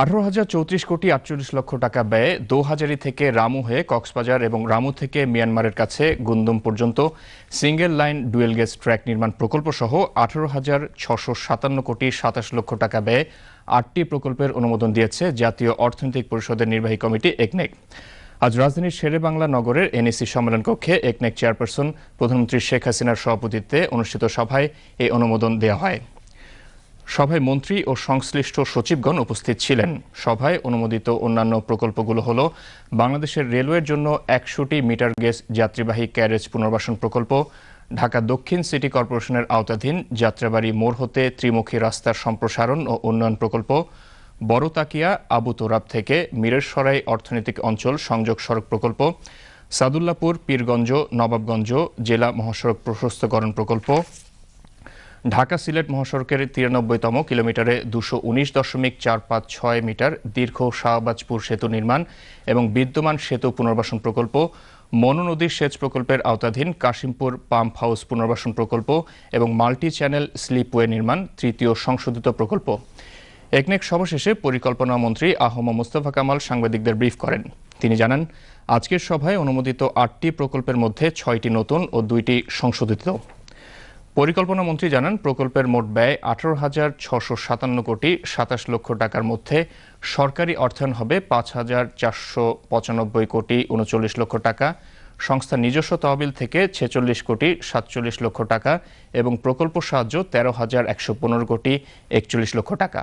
আঠারো হাজার চৌত্রিশ কোটি আটচল্লিশ লক্ষ টাকা ব্যয়ে দোহাজারি থেকে রামু হয়ে কক্সবাজার এবং রামু থেকে মিয়ানমারের কাছে গুন্দম পর্যন্ত single line dual gauge track নির্মাণ প্রকল্প সহ আঠারো হাজার ছশো সাতান্ন কোটি সাতাশ লক্ষ টাকা ব্যয়ে আটটি প্রকল্পের অনুমোদন দিয়েছে জাতীয় অর্থনৈতিক পরিষদের নির্বাহী কমিটি একনেক। আজ রাজধানীর শেরেবাংলা নগরের এনএসি সম্মেলন কক্ষে একনেক চেয়ারপারসন প্রধানমন্ত্রী শেখ হাসিনার সভাপতিত্বে অনুষ্ঠিত সভায় এই অনুমোদন দেওয়া হয়। সভায় মন্ত্রী ও সংশ্লিষ্ট সচিবগণ উপস্থিত ছিলেন। সভায় অনুমোদিত অন্যান্য প্রকল্পগুলো হল বাংলাদেশের রেলওয়ের জন্য একশোটি মিটার গেজ যাত্রীবাহী ক্যারেজ পুনর্বাসন প্রকল্প, ঢাকা দক্ষিণ সিটি কর্পোরেশনের আওতাধীন যাত্রাবাড়ি মোড় হতে ত্রিমুখী রাস্তার সম্প্রসারণ ও উন্নয়ন প্রকল্প বড় তাকিয়া আবু তোরাব থেকে মিরেরসরাই অর্থনৈতিক অঞ্চল সংযোগ সড়ক প্রকল্প, সাদুল্লাপুর, পীরগঞ্জ, নবাবগঞ্জ জেলা মহাসড়ক প্রশস্তকরণ প্রকল্প ঢাকা সিলেট মহাসড়কের তিরানব্বইতম কিলোমিটারে দুশো উনিশ দশমিক চার পাঁচ ছয় মিটার দীর্ঘ শাহবাজপুর সেতু নির্মাণ এবং বিদ্যমান সেতু পুনর্বাসন প্রকল্প, মনু নদীর সেচ প্রকল্পের আওতাধীন কাশিমপুর পাম্প হাউস পুনর্বাসন প্রকল্প এবং মাল্টি চ্যানেল স্লিপওয়ে নির্মাণ তৃতীয় সংশোধিত প্রকল্প। একনেক সভা শেষে পরিকল্পনা মন্ত্রী আহম মোস্তফা কামাল সাংবাদিকদের ব্রিফ করেন। তিনি জানান, আজকের সভায় অনুমোদিত আটটি প্রকল্পের মধ্যে ছয়টি নতুন ও দুইটি সংশোধিত। পরিকল্পনা মন্ত্রী জানান, প্রকল্পের মোট ব্যয় আঠারো হাজার ছশো সাতান্ন কোটি সাতাশ লক্ষ টাকার মধ্যে সরকারি অর্থায়ন হবে পাঁচ হাজার চারশো পঁচানব্বই কোটি উনচল্লিশ লক্ষ টাকা, সংস্থার নিজস্ব তহবিল থেকে ছেচল্লিশ কোটি সাতচল্লিশ লক্ষ টাকা এবং প্রকল্প সাহায্য তেরো হাজার একশো পনেরো কোটি একচল্লিশ লক্ষ টাকা।